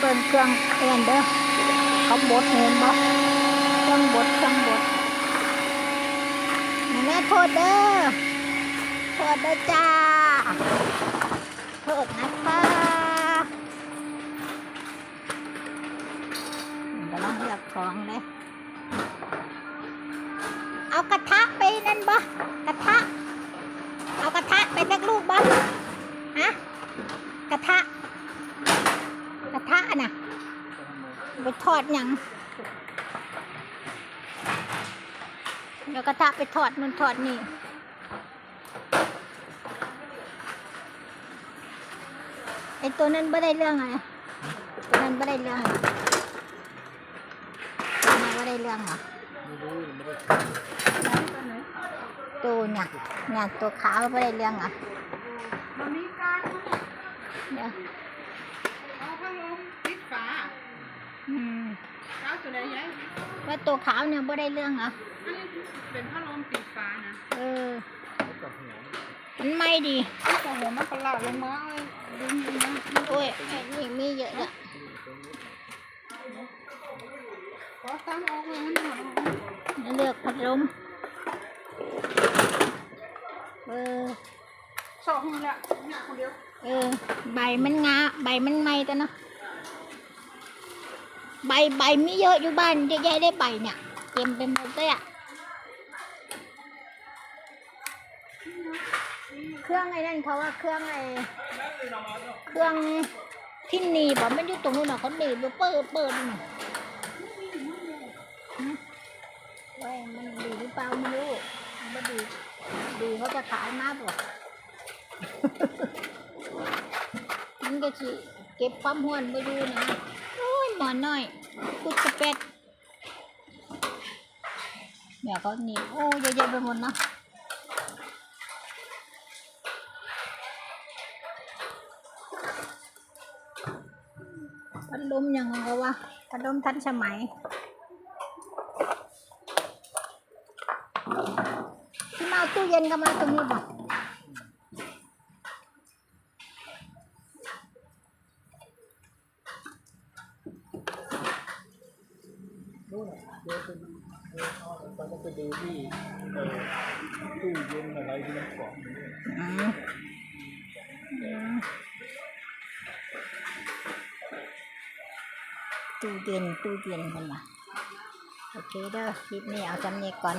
เบิ่งเครื่องเอ็นเด้อเขาบดเห็นบ่เครื่องบดเครื่องบดแม่โทษเด้อโทษเด้อจ้าโทษนะคะกำลังเลือกของเลยเอากระทะไปนั่นบ่กระทะ เอากระทะไปสักลูกบ่ ไปทอดยังเดี๋ยวกระทะไปทอดนู่นทอดนี่ไอตัวนั้นไม่ได้เรื่องอะไรตัวนั้นไม่ได้เรื่องอะไรตัวนั้นไม่ได้เรื่องหรอไม่รู้ยังไม่ได้ตัวเนี่ยเนี่ยตัวขาวไม่ได้เรื่องอะมันมีการเดี๋ยว เอาพัดลมปิดฝา อืม เก้า ตัวใดยัยว่าตัวขาวเนี่ยไม่ได้เรื่องเหรออันนี้เป็นพัดลมปิดฝานะเออเขากับหัวมันไม่ดีที่ของหัวมันประหลาดลงมาเลยดึงดึงนะโอ้ยไอ้นี่มีเยอะอะขอตั้งออกเลยให้หน่อยเลือกพัดลมเออสองนี่แหละเนี่ยคนเดียวเออใบมันงาใบมันไม่ตัวเนาะ ใบใบมีเยอะอยู่บ้านยอะแยได้ใบเนี่ยเต็มไปหมดเลยอะเครื่องไอ้นั่นเขาว่าเครื่องไอ้เครื่องที่หนีบมันอยู่ตรงนู้นน่ะเขาหนีบอเปิดเปิดน่ะเว้ยมันดีหรือเปล่าไม่รู้มันดีดีเขาจะขายมากกว่ามันก็สิเก็บความห้วนไปดูนะ หมอนน้อยกุดกระเป็ดเดี๋ยวเขาหนีบโอ้เยอะแยะไปหมดเนาะพัดลมยังไงก็ว่าพัดลมทันสมัยที่มาตู้เย็นก็มาตรงนี้บ่ นู่นะเดี๋ยวเป็นเออเอาตอนนั้นไปดูที่เอ่อตู้เย็นอะไรที่มันกล่องอยู่เนี่ยอืมอืมตู้เย็นตู้เย็นกันมาโอเคเด้อคลิปนี้เอาจำเนียก่อน